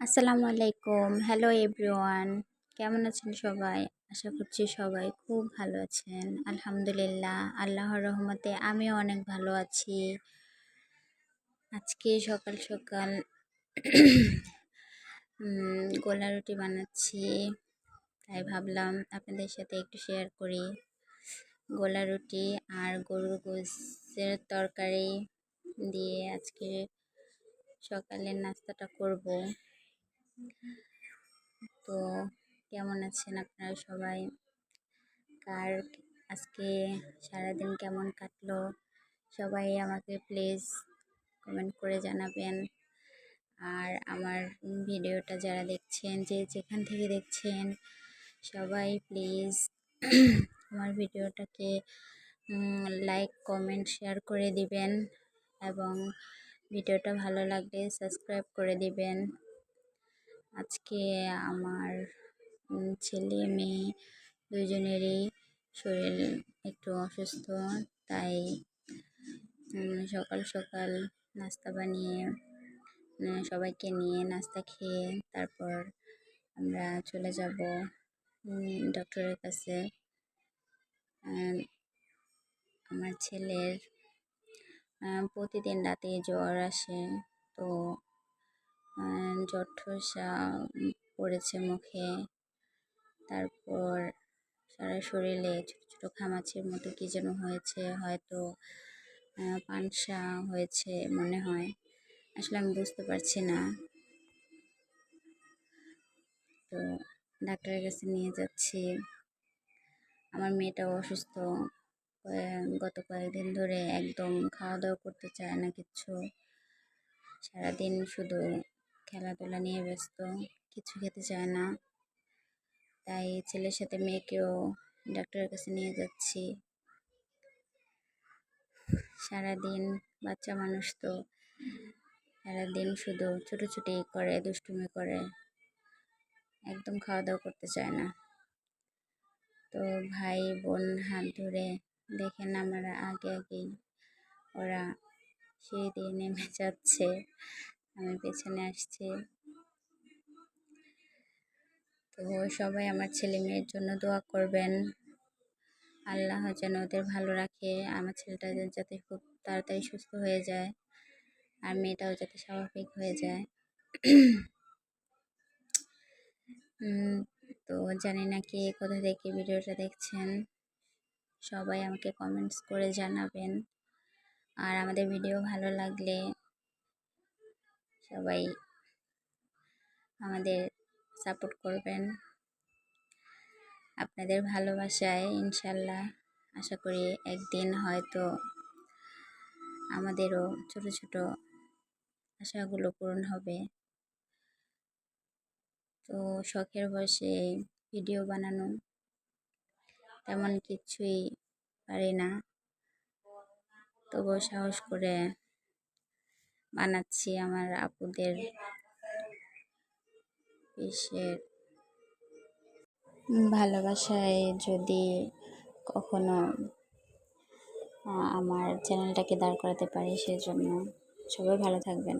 আসসালামু আলাইকুম। Hello everyone কেমন আছেন সবাই? আশা করছি সবাই খুব ভালো আছেন। আলহামদুলিল্লাহ, আল্লাহর রহমতে আমিও অনেক ভালো আছি। আজকে সকাল সকাল গোলা রুটি বানাচ্ছি। তাই ভাবলাম আপনাদের সাথে একটু শেয়ার করি। গোলা রুটি আর গরুর গোসের তরকারি দিয়ে আজকে সকালের নাস্তাটা করব। তো কেমন আছেন আপনারা সবাই? কার আজকে সারাদিন কেমন কাটলো? সবাই আমাকে প্লিজ কমেন্ট করে জানাবেন। আর আমার ভিডিওটা যারা দেখছেন, যে যেখান থেকে দেখছেন, সবাই প্লিজ আমার ভিডিওটাকে লাইক কমেন্ট শেয়ার করে দিবেন এবং ভিডিওটা ভালো লাগলে সাবস্ক্রাইব করে দিবেন। আজকে আমার ছেলে, মেয়ে দুজনেরই শরীর একটু অসুস্থ, তাই সকাল সকাল নাস্তা বানিয়ে সবাইকে নিয়ে নাস্তা খেয়ে তারপর আমরা চলে যাব ডক্টরের কাছে। আমার ছেলের প্রতিদিন রাতে জ্বর আসে, তো জ্বর ঠোসা পড়েছে মুখে। তারপর সারা শরীরে ছোটো ছোটো খামাচির মতো কী যেন হয়েছে, হয়তো পানসা হয়েছে মনে হয়। আসলে আমি বুঝতে পারছি না। তো ডাক্তারের কাছে নিয়ে যাচ্ছি। আমার মেয়েটাও অসুস্থ। গত কয়েকদিন ধরে একদম খাওয়া দাওয়া করতে চায় না কিচ্ছু সারাদিন শুধু খেলাধুলা নিয়ে ব্যস্ত, কিছু খেতে চায় না। তাই ছেলের সাথে মেয়েকেও ডাক্তারের কাছে নিয়ে যাচ্ছি। সারাদিন বাচ্চা মানুষ তো, সারাদিন শুধু ছুটোছুটি করে, দুষ্টুমি করে, একদম খাওয়া দাওয়া করতে চায় না। তো ভাই বোন হাত ধরে দেখেন আমরা আগে আগেই, ওরা সিঁড়ি দিয়ে নেমে যাচ্ছে। আমি পেছনে আসছি। তো সবাই আমার ছেলে মেয়ের জন্য দোয়া করবেন। আল্লাহ যেন ওদের ভালো রাখে, আমার ছেলেটা যাতে খুব তাড়াতাড়ি সুস্থ হয়ে যায়, আর মেয়েটাও যাতে স্বাভাবিক হয়ে যায়। তো জানি না কে কোথা থেকে ভিডিওটা দেখছেন। সবাই আমাকে কমেন্টস করে জানাবেন। আর আমাদের ভিডিও ভালো লাগলে সবাই আমাদের সাপোর্ট করবেন। আপনাদের ভালোবাসায় ইনশাল্লাহ আশা করি একদিন হয়তো আমাদেরও ছোট ছোট আশাগুলো পূরণ হবে। তো শখের বসে ভিডিও বানানো তেমন কিছুই পারি না। তবুও সাহস করে বানাচ্ছি আমার আপুদের পিসের ভালোবাসায় যদি কখনো আমার চ্যানেলটাকে দাঁড় করাতে পারি, সেজন্য সবাই ভালো থাকবেন।